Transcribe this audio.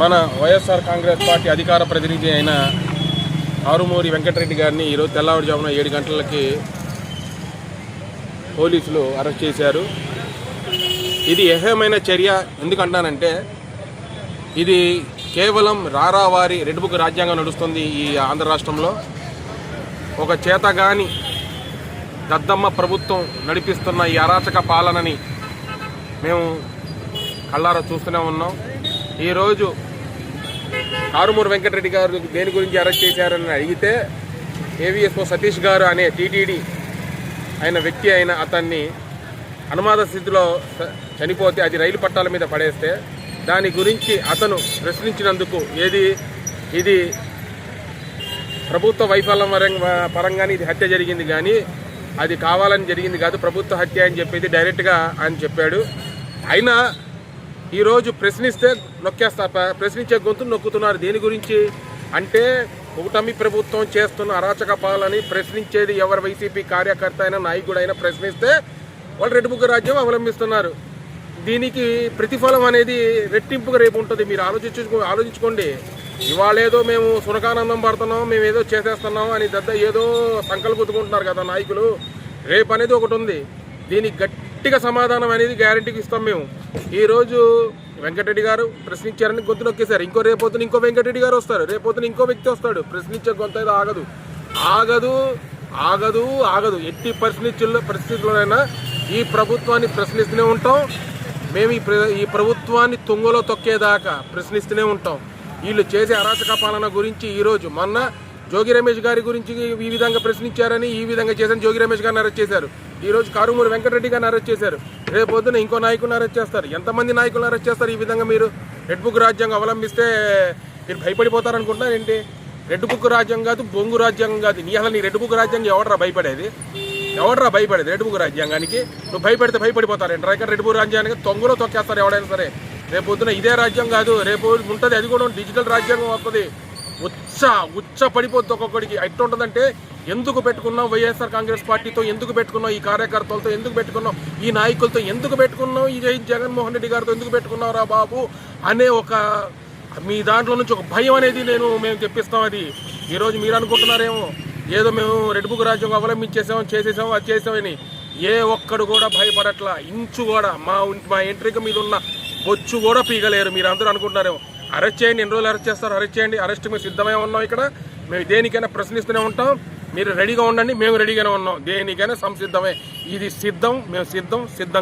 మన వైఎస్ఆర్ కాంగ్రెస్ పార్టీ అధికార ప్రతినిధి అయిన ఆరుమూరి వెంకటరెడ్డి గారిని ఈరోజు తెల్లవారుజామున ఏడు గంటలకి పోలీసులు అరెస్ట్ చేశారు. ఇది ఏహమైన చర్య ఎందుకంటానంటే ఇది కేవలం రారావారి రెడ్ బుక్ రాజ్యాంగం నడుస్తుంది ఈ ఆంధ్ర రాష్ట్రంలో. ఒక చేతగాని దద్దమ్మ ప్రభుత్వం నడిపిస్తున్న ఈ అరాచక పాలనని మేము కళ్ళారా చూస్తూనే ఉన్నాం. ఈరోజు కారుమూరు వెంకటరెడ్డి గారు దేని గురించి అరెస్ట్ చేశారని అడిగితే ఏవిఎస్ఓ సతీష్ గారు అనే టీటీడీ అయిన వ్యక్తి అయిన అతన్ని అనుమాద స్థితిలో చ- చనిపోతే అది రైలు పట్టాల మీద పడేస్తే దాని గురించి అతను ప్రశ్నించినందుకు ఏది ఇది ప్రభుత్వ వైఫల్యం పరంగా పరంగానే ఇది హత్య జరిగింది కానీ అది కావాలని జరిగింది కాదు ప్రభుత్వ హత్య అని చెప్పేది డైరెక్ట్గా ఆయన చెప్పాడు. అయినా ఈరోజు ప్రశ్నిస్తే నొక్కేస్తా. ప్రశ్నించే గొంతు నొక్కుతున్నారు. దేని గురించి? అంటే కూటమి ప్రభుత్వం చేస్తున్న అరాచక పాలని ప్రశ్నించేది ఎవరు? వైసీపీ కార్యకర్త అయినా నాయకుడైనా ప్రశ్నిస్తే వాళ్ళు రెడ్డి బుగ్గ రాజ్యం అవలంబిస్తున్నారు. దీనికి ప్రతిఫలం అనేది రెట్టింపుగా రేపు ఉంటుంది. మీరు ఆలోచించు ఆలోచించుకోండి. ఇవాళ ఏదో మేము సునకానందం పడుతున్నాం మేము ఏదో చేసేస్తున్నాం అని దద్ద ఏదో సంకల్పుతుకుంటున్నారు కదా నాయకులు. రేపు అనేది ఒకటి ఉంది. దీనికి గట్టిగా సమాధానం అనేది గ్యారంటీకి ఇస్తాం మేము. ఈరోజు వెంకటరెడ్డి గారు ప్రశ్నించారని గొంతు నొక్కేశారు. ఇంకో రేపొద్దున ఇంకో వెంకటరెడ్డి గారు వస్తారు. రేపొద్దున ఇంకో వ్యక్తి వస్తాడు. ప్రశ్నించే గొంత అయితే ఆగదు. ఆగదు ఆగదు ఆగదు. ఎట్టి పరిస్థితుల్లో పరిస్థితుల్లోనైనా ఈ ప్రభుత్వాన్ని ప్రశ్నిస్తూనే ఉంటాం. మేము ఈ ప్ర- ఈ ప్రభుత్వాన్ని తుంగలో తొక్కేదాకా ప్రశ్నిస్తూనే ఉంటాం. వీళ్ళు చేసే అరాచక పాలన గురించి ఈరోజు మొన్న జోగి రమేష్ గారి గురించి ఈ విధంగా ప్రశ్నించారని ఈ విధంగా చేశారని జోగి రమేష్ గారిని అరెస్ట్ చేశారు. ఈరోజు కారుమూరి వెంకటరెడ్డి గారిని అరెస్ట్ చేశారు. రేపు పొద్దున ఇంకో నాయకుడిని అరెస్ట్ చేస్తారు. ఎంతమంది నాయకులను అరెస్ట్ చేస్తారు ఈ విధంగా మీరు? రెడ్ బుక్ రాజ్యాంగం అవలంబిస్తే మీరు భయపడిపోతారనుకుంటున్నారు ఏంటి? రెడ్ బుక్ రాజ్యం కాదు బొంగు రాజ్యాంగం కాదు. నీ అసలు నీ రెడ్ బుక్ రాజ్యాంగం ఎవడరా భయపడేది? ఎవడరా భయపడేది రెడ్ బుక్ రాజ్యాంగానికి? నువ్వు భయపడితే భయపడిపోతారు. ఏంటి ఇక్కడ రెడ్ బుక్ రాజ్యాంగానికి తొంగలో తొక్కేస్తారు ఎవడైనా సరే? రేపు పొద్దున ఇదే రాజ్యం కాదు. రేపు ఉంటుంది అది కూడా డిజిటల్ రాజ్యాంగం వస్తుంది ఉచ్చ ఉచ్చ పడిపోద్ది ఒక్కొక్కడికి. ఎట్టుంటుందంటే ఎందుకు పెట్టుకున్నాం వైఎస్ఆర్ కాంగ్రెస్ పార్టీతో ఎందుకు పెట్టుకున్నాం ఈ కార్యకర్తలతో ఎందుకు పెట్టుకున్నాం ఈ నాయకులతో ఎందుకు పెట్టుకున్నాం ఈ జగన్మోహన్ రెడ్డి గారితో ఎందుకు పెట్టుకున్నాం రా బాబు? అనే ఒక మీ దాంట్లో నుంచి ఒక భయం అనేది నేను మేము తెప్పిస్తాం అది. ఈరోజు మీరు అనుకుంటున్నారేమో? ఏదో మేము రెడ్ బుక్ రాజ్యం అవలంబించేసాం చేసేసాం అది చేసామని ఏ ఒక్కడు కూడా భయపడట్లా. ఇంచు కూడా మా మా ఎంట్రీకి మీద ఉన్న బొచ్చు కూడా పీగలేరు. మీరు అందరూ అనుకుంటున్నారేమో? అరెస్ట్ చేయండి. ఎన్ని రోజులు అరెస్ట్ చేస్తారు? అరెస్ట్ చేయండి. అరెస్ట్ మేము సిద్ధమే ఉన్నాం ఇక్కడ. మేము దేనికైనా ప్రశ్నిస్తూనే ఉంటాం. మీరు రెడీగా ఉండండి మేము రెడీగానే ఉన్నాం. దేనికైనా సంసిద్ధమే. ఇది సిద్ధం మేము సిద్ధం సిద్ధం